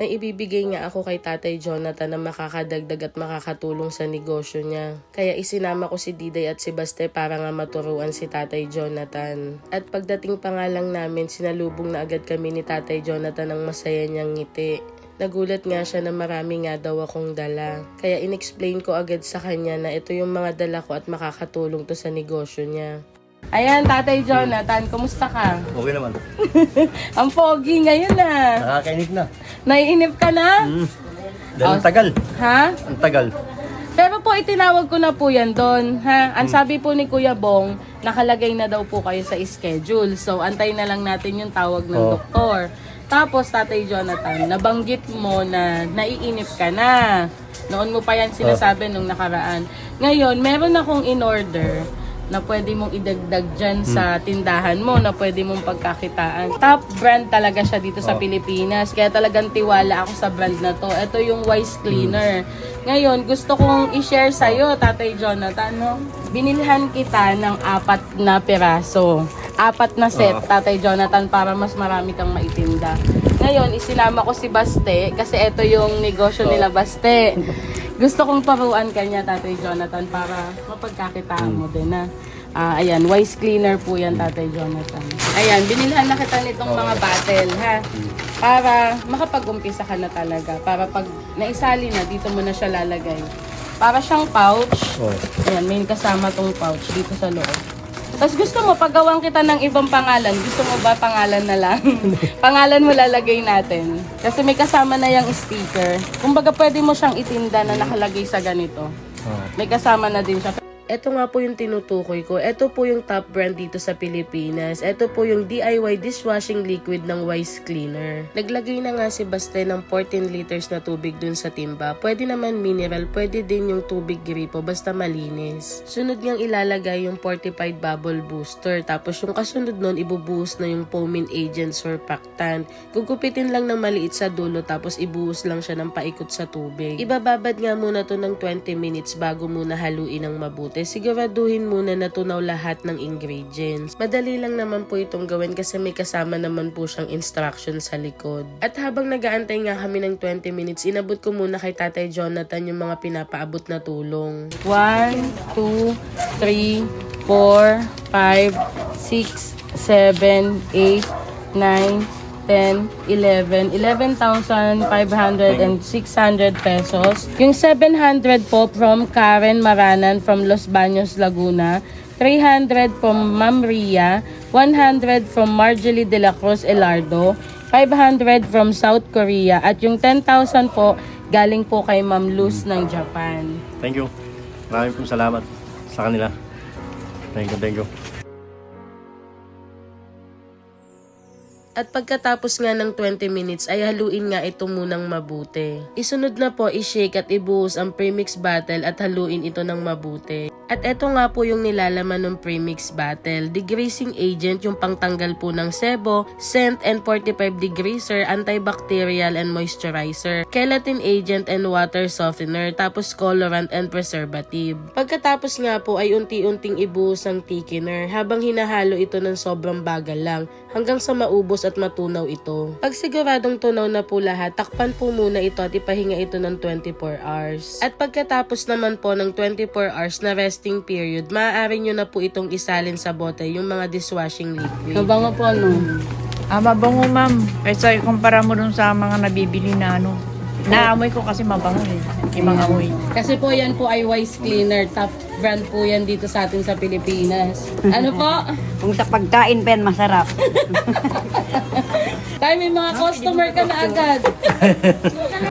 May ibibigay nga ako kay Tatay Jonathan na makakadagdag at makakatulong sa negosyo niya. Kaya isinama ko si Diday at si Baste para nga maturuan si Tatay Jonathan. At pagdating pa nga lang namin, sinalubong na agad kami ni Tatay Jonathan ng masaya niyang ngiti. Nagulat nga siya na marami nga daw akong dala. Kaya inexplain ko agad sa kanya na ito yung mga dala ko at makakatulong to sa negosyo niya. Ayan, Tatay Jonathan, kumusta ka? Okay naman. Ang pogi ngayon ah. Nakakainig na. Naiinip ka na? Mm. Dahil ang tagal. Ha? Ang tagal. Pero po itinawag ko na po yan doon, ha? Ang sabi po ni Kuya Bong, nakalagay na daw po kayo sa schedule. So, antay na lang natin yung tawag ng Oo. doktor. Tapos, Tatay Jonathan, nabanggit mo na naiinip ka na. Noon mo pa yan sinasabi nung nakaraan. Ngayon, meron akong in-order na pwede mong idagdag dyan sa tindahan mo, na pwede mong pagkakitaan. Top brand talaga siya dito sa Oo. Pilipinas. Kaya talagang tiwala ako sa brand na to. Ito yung Wise Cleaner. Ngayon, gusto kong i-share sa'yo, Tatay Jonathan, no? Binilhan kita ng apat na piraso. Apat na set, Oo. Tatay Jonathan, para mas marami kang maitinda. Ngayon, isinama ko si Baste, kasi ito yung negosyo nila, Baste. Gusto kong paruan kanya, Tatay Jonathan, para mapagkakitaan mo din, na. Ah, ayan, Wise Cleaner po yan, Tatay Jonathan. Ayan, binilhan na kita nitong mga bottle, ha? Para makapag-umpisa ka na talaga. Para pag naisali na, dito mo na siya lalagay. Para siyang pouch. Oh. Ayan, may kasama tong pouch dito sa loob. Tapos gusto mo, paggawan kita ng ibang pangalan, gusto mo ba pangalan na lang? pangalan mo lalagay natin. Kasi may kasama na yung sticker. Kumbaga pwede mo siyang itinda na nakalagay sa ganito. Oh. May kasama na din siya. Ito nga po yung tinutukoy ko. Ito po yung top brand dito sa Pilipinas. Ito po yung DIY dishwashing liquid ng Wise Cleaner. Naglagay na nga si Baste ng 14 liters na tubig dun sa timba. Pwede naman mineral, pwede din yung tubig gripo, basta malinis. Sunod niyang ilalagay yung fortified bubble booster. Tapos yung kasunod nun, ibubuhos na yung foaming agent surfactant. Gugupitin lang ng maliit sa dulo tapos ibuhos lang siya ng paikot sa tubig. Ibababad nga muna to ng 20 minutes bago muna haluin ng mabuti. Siguraduhin muna na tunaw lahat ng ingredients. Madali lang naman po itong gawin kasi may kasama naman po siyang instruction sa likod. At habang nagaantay nga kami ng 20 minutes, inabot ko muna kay Tatay Jonathan yung mga pinapaabot na tulong. 1, 2, 3, 4, 5, 6, 7, 8, 9, 10, 11, 11,500 and 600 pesos. Yung 700 po from Karen Maranan from Los Baños, Laguna. 300 from Ma'am Ria. 100 from Marjorie De La Cruz Elardo. 500 from South Korea. At yung 10,000 po, galing po kay Ma'am Luz ng Japan. Thank you. Maraming pong salamat sa kanila. Thank you, thank you. At pagkatapos nga ng 20 minutes ay haluin nga ito munang mabuti. Isunod na po i-shake at ibuhos ang premix bottle at haluin ito ng mabuti. At ito nga po yung nilalaman ng premix bottle. Degreasing agent yung pangtanggal po ng sebo, scent and 45 degreaser, antibacterial and moisturizer, gelatin agent and water softener, tapos colorant and preservative. Pagkatapos nga po ay unti-unting ibuhos ang thickener habang hinahalo ito ng sobrang bagal lang hanggang sa maubos at matunaw ito. Pag siguradong tunaw na po lahat, takpan po muna ito at ipahinga ito ng 24 hours. At pagkatapos naman po ng 24 hours na resting period, maaari nyo na po itong isalin sa bote yung mga dishwashing liquid. Mabango po ano? Ah, mabango ma'am. Kaysa ikumpara mo dun sa mga nabibili na ano. Naamoy ko kasi mabango eh. Ibang amoy. Kasi po yan po ay Wise Cleaner. Top brand po yan dito sa atin sa Pilipinas. Ano po? Kung sa pagkain pa yan, masarap. Tayo may mga customer ka na agad.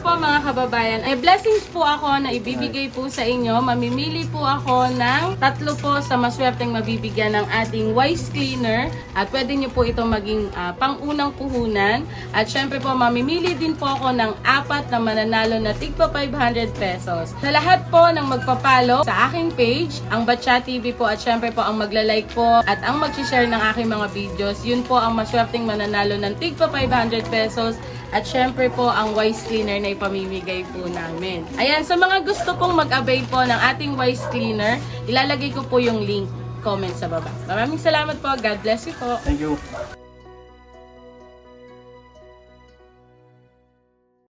Po mga kababayan. Ay blessings po ako na ibibigay po sa inyo. Mamimili po ako ng tatlo po sa maswerteng mabibigyan ng ating Wise Cleaner. At pwede nyo po ito maging ah, pangunang puhunan. At syempre po mamimili din po ako ng apat na mananalo na tigpa 500 pesos. Sa lahat po ng magpapalo sa aking page, ang Batcha TV po at syempre po ang magla-like po at ang mag-share ng aking mga videos, yun po ang maswerteng mananalo ng tigpa 500 pesos at syempre po ang Wise Cleaner na ipamimigay po namin. Ayan, sa mga gusto pong mag-avail po ng ating Wise Cleaner, ilalagay ko po yung link comment sa baba. Maraming salamat po. God bless you po. Thank you.